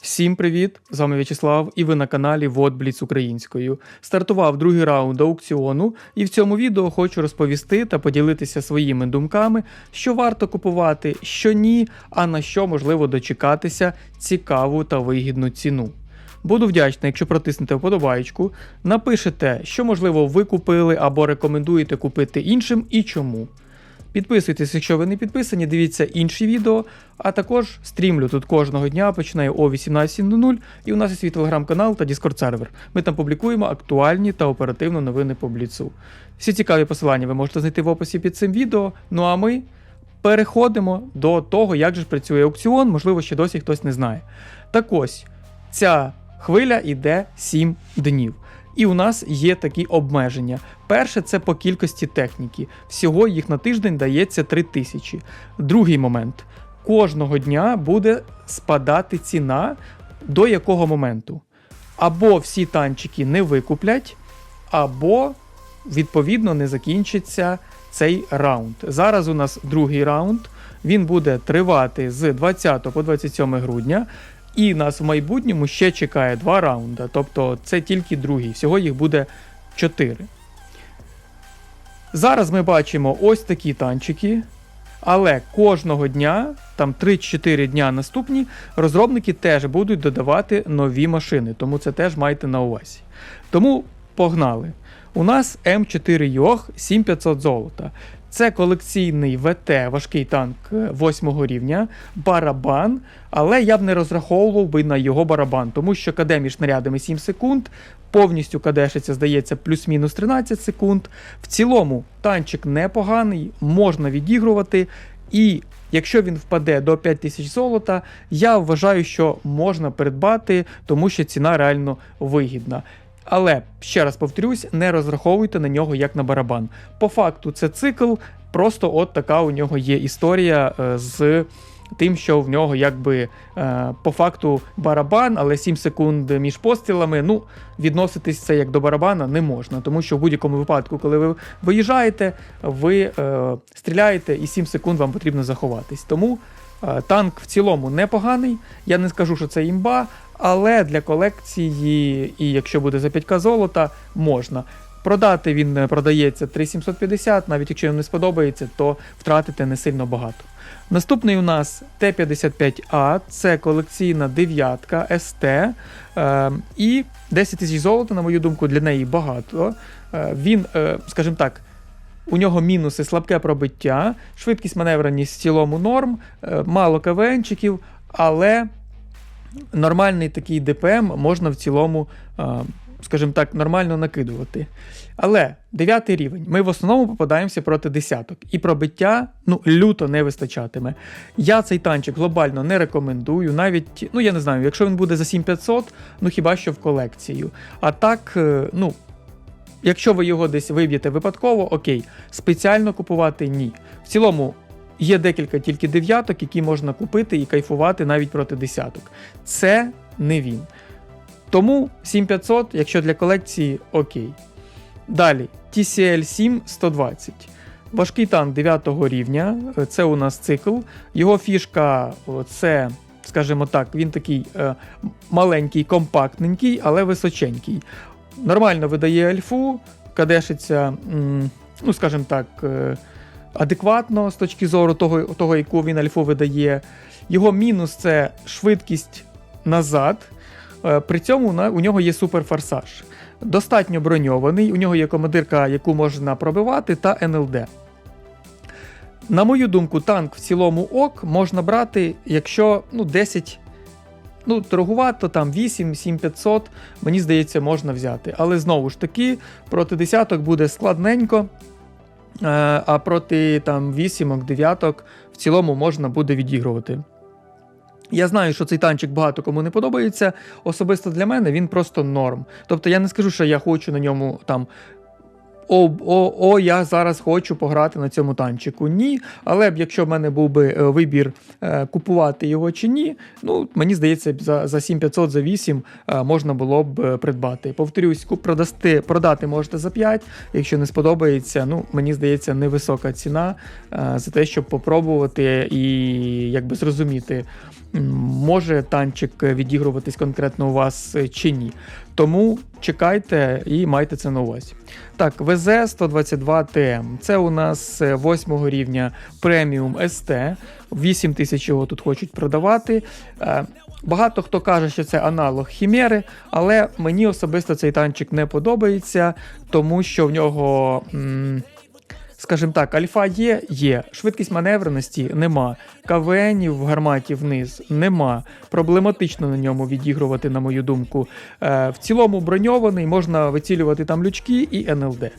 Всім привіт! З вами В'ячеслав і ви на каналі Водбліц Українською. Стартував другий раунд аукціону, і в цьому відео хочу розповісти та поділитися своїми думками, що варто купувати, що ні, а на що можливо дочекатися цікаву та вигідну ціну. Буду вдячний, якщо протиснете вподобайку, напишете, що можливо ви купили або рекомендуєте купити іншим і чому. Підписуйтесь, якщо ви не підписані, дивіться інші відео, а також стрімлю тут кожного дня, починаю о 18.00, і у нас є свій телеграм-канал та Discord сервер. Ми там публікуємо актуальні та оперативно новини по бліцу. Всі цікаві посилання ви можете знайти в описі під цим відео. Ну а ми переходимо до того, як же працює аукціон, можливо, ще досі хтось не знає. Так ось, ця хвиля йде 7 днів. І у нас є такі обмеження. Перше це по кількості техніки. Всього їх на тиждень дається 3000. Другий момент. Кожного дня буде спадати ціна до якого моменту. Або всі танчики не викуплять, або, відповідно, не закінчиться цей раунд. Зараз у нас другий раунд. Він буде тривати з 20 по 27 грудня. І нас в майбутньому ще чекає два раунди. Тобто це тільки другий. Всього їх буде 4. Зараз ми бачимо ось такі танчики. Але кожного дня, там 3-4 дня наступні, розробники теж будуть додавати нові машини, тому це теж майте на увазі. Тому погнали. У нас М4 Йох 7500 золота. Це колекційний ВТ, важкий танк 8 рівня, барабан, але я б не розраховував би на його барабан, тому що КД між снарядами 7 секунд, повністю кадешиться, здається, плюс-мінус 13 секунд. В цілому танчик непоганий, можна відігрувати. І якщо він впаде до 5000 золота, я вважаю, що можна придбати, тому що ціна реально вигідна. Але ще раз повторюсь, не розраховуйте на нього як на барабан. По факту, це цикл, просто от така у нього є історія е, з тим, що в нього якби е, по факту барабан, але 7 секунд між пострілами. Ну, відноситись це як до барабана не можна, тому що в будь-якому випадку, коли ви виїжджаєте, ви е, стріляєте і 7 секунд вам потрібно заховатись. Тому е, танк в цілому непоганий. Я не скажу, що це імба. Але для колекції, і якщо буде за 5к золота, можна. Продати він е, продається 3750, навіть якщо вам не сподобається, то втратите не сильно багато. Наступний у нас Т-55А, це колекційна дев'ятка СТ. Е, і 10 тисяч золота, на мою думку, для неї багато. Е, він, е, скажімо так, у нього мінуси слабке пробиття, швидкість маневреність в цілому норм, е, мало КВНчиків, але нормальний такий ДПМ можна в цілому, скажімо так, нормально накидувати. Але дев'ятий рівень. Ми в основному попадаємося проти десяток. І пробиття ну, люто не вистачатиме. Я цей танчик глобально не рекомендую. Навіть, ну я не знаю, якщо він буде за 7500, ну хіба що в колекцію. А так, е, ну. Якщо ви його десь виб'єте випадково, окей, спеціально купувати ні. В цілому Є декілька тільки дев'яток, які можна купити і кайфувати навіть проти десяток. Це не він. Тому 7500, якщо для колекції, окей. Далі, TCL 7 120. Важкий танк 9 рівня, це у нас цикл. Його фішка це, скажімо так, він такий е, маленький, компактненький, але височенький. Нормально видає альфу, кадешиться, ну, скажімо так. Адекватно з точки зору того, того яку він альфу видає. Його мінус це швидкість назад. Е, при цьому у нього є суперфорсаж. Достатньо броньований, у нього є командирка, яку можна пробивати, та НЛД. На мою думку, танк в цілому ок можна брати, якщо ну, 10. Ну, торгувато, там 8-7500, мені здається, можна взяти. Але знову ж таки, проти десяток буде складненько. Е, а проти там вісімок, дев'яток в цілому можна буде відігрувати. Я знаю, що цей танчик багато кому не подобається. Особисто для мене він просто норм. Тобто я не скажу, що я хочу на ньому там о, о, о, я зараз хочу пограти на цьому танчику. Ні. Але б якщо в мене був би е, вибір е, купувати його чи ні, ну мені здається, за за 7500 за 8 е, можна було б придбати. Повторюсь, продасти, продати можете за 5, якщо не сподобається, ну мені здається, невисока ціна за те, щоб попробувати і якби зрозуміти. може танчик відігруватись конкретно у вас чи ні. Тому чекайте і майте це на увазі. Так, ВЗ 122 ТМ. Це у нас 8 рівня преміум СТ. 8 тисяч його тут хочуть продавати. Е, Багато хто каже, що це аналог Хімери, але мені особисто цей танчик не подобається, тому що в нього. м, Скажімо так, альфа є, є. Швидкість маневреності нема. КВНів в гарматі вниз нема. Проблематично на ньому відігрувати, на мою думку. Е, в цілому броньований, можна вицілювати там лючки і НЛД.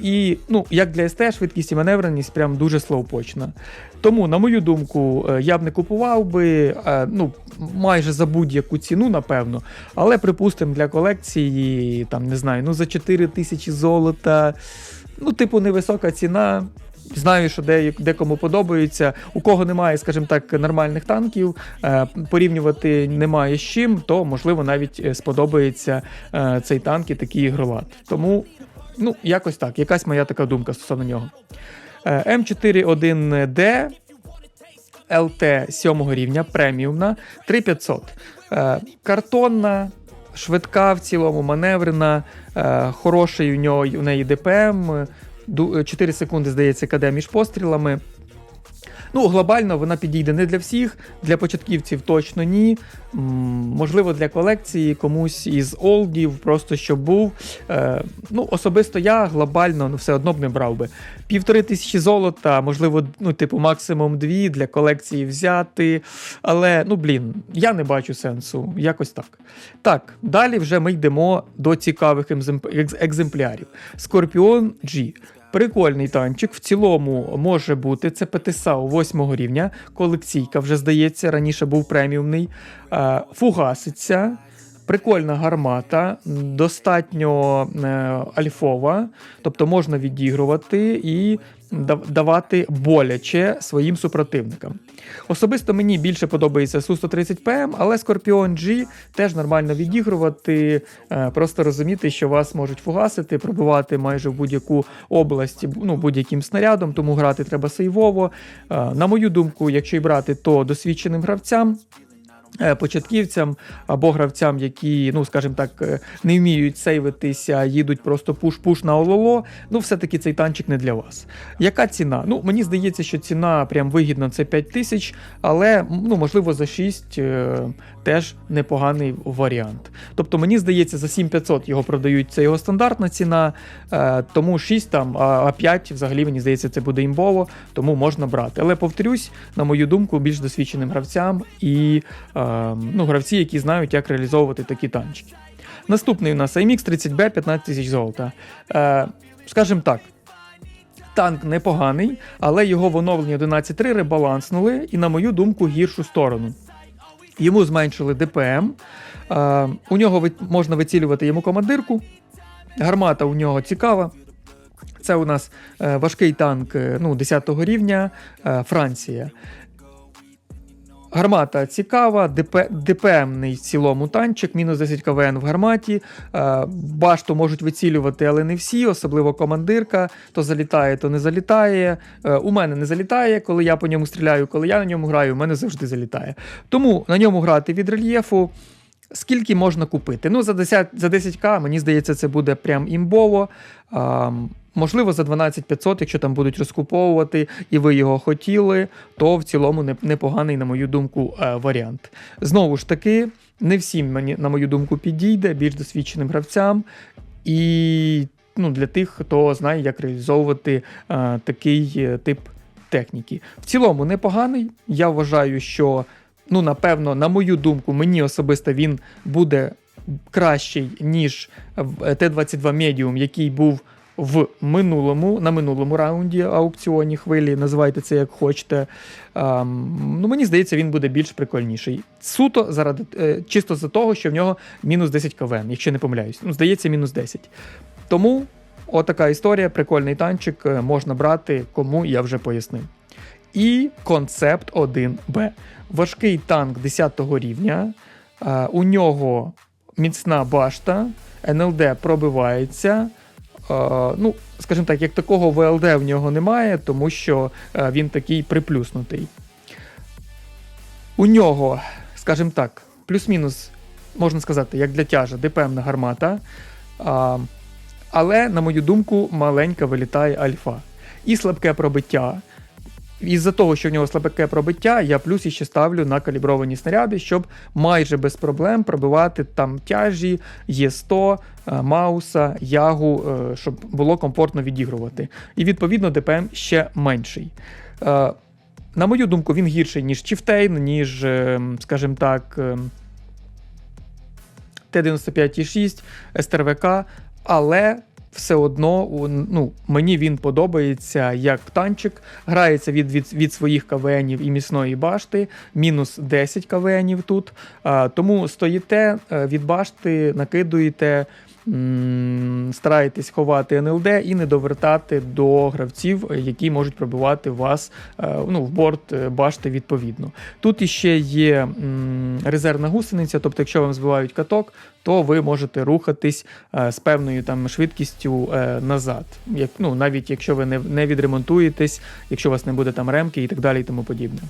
І ну, як для СТ, швидкість і маневреність прям дуже слоупочна. Тому, на мою думку, е, я б не купував би е, ну, майже за будь-яку ціну, напевно. Але, припустимо, для колекції, там, не знаю, ну за 4 тисячі золота. Ну, типу, невисока ціна. Знаю, що де, декому подобається. У кого немає, скажімо так, нормальних танків, е, порівнювати немає з чим, то можливо навіть е, сподобається е, цей танк і такий ігролад. Тому, ну, якось так, якась моя така думка стосовно нього. Е, М41D ЛТ 7 рівня, преміумна, 3500. Е, Картонна, швидка в цілому, маневрена, е, хороший у нього у неї ДПМ, ду- 4 секунди, здається, КД між пострілами. Ну, глобально вона підійде не для всіх, для початківців точно ні. Можливо, для колекції комусь із олдів, просто щоб був. Е, ну, особисто я глобально ну, все одно б не брав би. Півтори тисячі золота, можливо, ну, типу, максимум дві для колекції взяти. Але, ну, блін, я не бачу сенсу. Якось так. Так, далі вже ми йдемо до цікавих екземплярів. Скорпіон G. Прикольний танчик. В цілому може бути. Це ПТСАУ 8 рівня. Колекційка вже здається, раніше був преміумний. Е, Фугаситься. Прикольна гармата, достатньо е, альфова, тобто можна відігрувати і давати боляче своїм супротивникам. Особисто мені більше подобається Су-130 ПМ, але Скорпіон G теж нормально відігрувати, е, просто розуміти, що вас можуть фугасити, пробивати майже в будь-яку область ну, будь-яким снарядом, тому грати треба сейвово. Е, На мою думку, якщо й брати, то досвідченим гравцям. Е, Початківцям або гравцям, які, ну скажімо так, е, не вміють сейвитися, їдуть просто пуш-пуш на ололо. Ну, все-таки цей танчик не для вас. Яка ціна? Ну, мені здається, що ціна прям вигідна це 5 тисяч, але ну, можливо за 6 е, теж непоганий варіант. Тобто, мені здається, за 7500 його продають, це його стандартна ціна, тому 6 там, а, а 5 взагалі мені здається, це буде імбово, тому можна брати. Але повторюсь, на мою думку, більш досвідченим гравцям і ну, гравці, які знають, як реалізовувати такі танчики. Наступний у нас IMX 30B 15 тисяч золота. Е, скажімо так. Танк непоганий, але його в оновленні 11.3 ребаланснули і, на мою думку, гіршу сторону. Йому зменшили ДПМ. Е, у нього можна вицілювати йому командирку. Гармата у нього цікава. Це у нас е, важкий танк ну, 10 рівня е, Франція. Гармата цікава, ДП, ДПМний в цілому танчик, мінус 10 КВН в гарматі. Е, башту можуть вицілювати, але не всі, особливо командирка. То залітає, то не залітає. Е, у мене не залітає, коли я по ньому стріляю, коли я на ньому граю, у мене завжди залітає. Тому на ньому грати від рельєфу. Скільки можна купити? Ну, за 10, за 10к, мені здається, це буде прям імбово. А, можливо, за 12500, якщо там будуть розкуповувати і ви його хотіли, то в цілому непоганий, на мою думку, е, варіант. Знову ж таки, не всім, на мою думку, підійде, більш досвідченим гравцям. І ну, для тих, хто знає, як реалізовувати е, такий е, тип техніки. В цілому непоганий. Я вважаю, що ну, напевно, на мою думку, мені особисто він буде кращий, ніж е, Т-22 Medium, який був в минулому, на минулому раунді аукціоні хвилі, називайте це як хочете. Ам, ну, мені здається, він буде більш прикольніший. Суто заради е, чисто за того, що в нього мінус 10 КВН, якщо не помиляюсь. Ну, здається, мінус 10. Тому отака історія, прикольний танчик, е, можна брати, кому я вже пояснив. І концепт 1Б. Важкий танк 10 рівня. е, У нього міцна башта, НЛД пробивається. Ну, скажімо так, як такого ВЛД в нього немає, тому що е, він такий приплюснутий. У нього, скажімо так, плюс-мінус, можна сказати, як для тяжа, ДПМна гармата. Але, на мою думку, маленька вилітає альфа. І слабке пробиття. Із-за того, що в нього слабке пробиття, я плюс іще ставлю на калібровані снаряди, щоб майже без проблем пробивати там тяжі, Є100, е, Мауса, Ягу, е, щоб було комфортно відігрувати. І відповідно ДПМ ще менший. Е, На мою думку, він гірший, ніж Чіфтейн, ніж, скажімо так, е, Т-95І6, СТРВК, але все одно ну, мені він подобається як танчик. Грається від, від, від своїх КВНів і міцної башти, мінус 10 КВНів тут. Тому стоїте е, від башти, накидуєте. М, Стараєтесь ховати НЛД і не довертати до гравців, які можуть пробивати вас е, ну, в борт е, башти відповідно. Тут іще є резервна гусениця, тобто, якщо вам збивають каток, то ви можете рухатись е, з певною там швидкістю назад. Як, ну, навіть якщо ви не, не відремонтуєтесь, якщо у вас не буде там ремки і так далі, і тому подібне.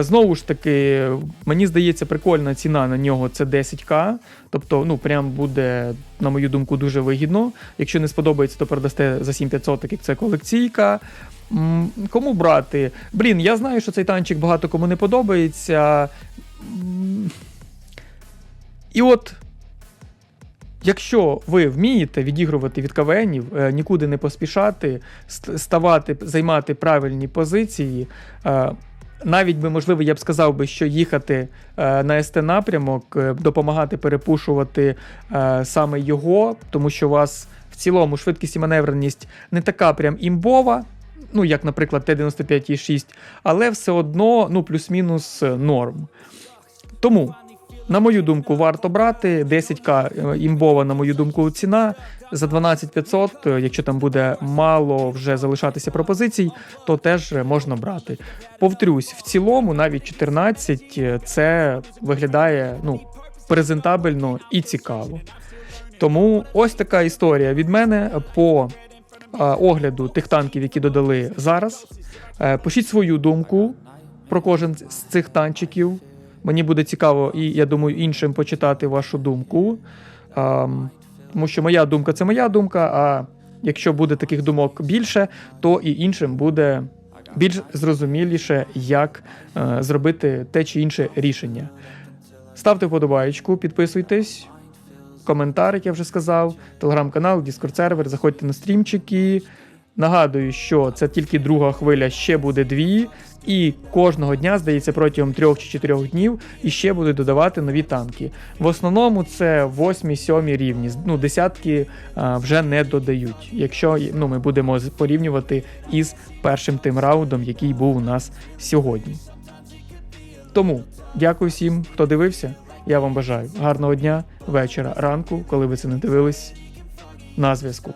Знову ж таки, мені здається, прикольна ціна на нього це 10к. Тобто, ну прям буде, на мою думку, дуже вигідно. Якщо не сподобається, то продасте за 7500, так як це колекційка. Кому брати? Блін, я знаю, що цей танчик багато кому не подобається. І от, якщо ви вмієте відігрувати від КВНів, е, нікуди не поспішати, ставати, займати правильні позиції. Навіть би, можливо, я б сказав би, що їхати е, на СТ напрямок, е, допомагати перепушувати е, саме його, тому що у вас в цілому швидкість і маневреність не така прям імбова, ну як, наприклад, Т-95І6, але все одно ну, плюс-мінус норм. Тому, на мою думку, варто брати 10к е, імбова, на мою думку, ціна. За 12500, е, якщо там буде мало вже залишатися пропозицій, то теж можна брати. Повторюсь, в цілому, навіть 14 е, це виглядає ну, презентабельно і цікаво. Тому ось така історія від мене по огляду тих танків, які додали зараз. Пишіть свою думку про кожен з цих танчиків. Мені буде цікаво, і я думаю, іншим почитати вашу думку. Ам, тому що моя думка це моя думка. А якщо буде таких думок більше, то і іншим буде більш зрозуміліше, як е, зробити те чи інше рішення. Ставте вподобаєчку, підписуйтесь, коментар, як я вже сказав, телеграм-канал, Discord сервер, заходьте на стрімчики. Нагадую, що це тільки друга хвиля, ще буде дві, і кожного дня, здається, протягом трьох чи чотирьох днів іще будуть додавати нові танки. В основному це 8-7 рівні. Ну, десятки а, вже не додають, якщо ну, ми будемо порівнювати із першим тим раундом, який був у нас сьогодні. Тому дякую всім, хто дивився. Я вам бажаю гарного дня, вечора, ранку, коли ви це не дивились. На зв'язку.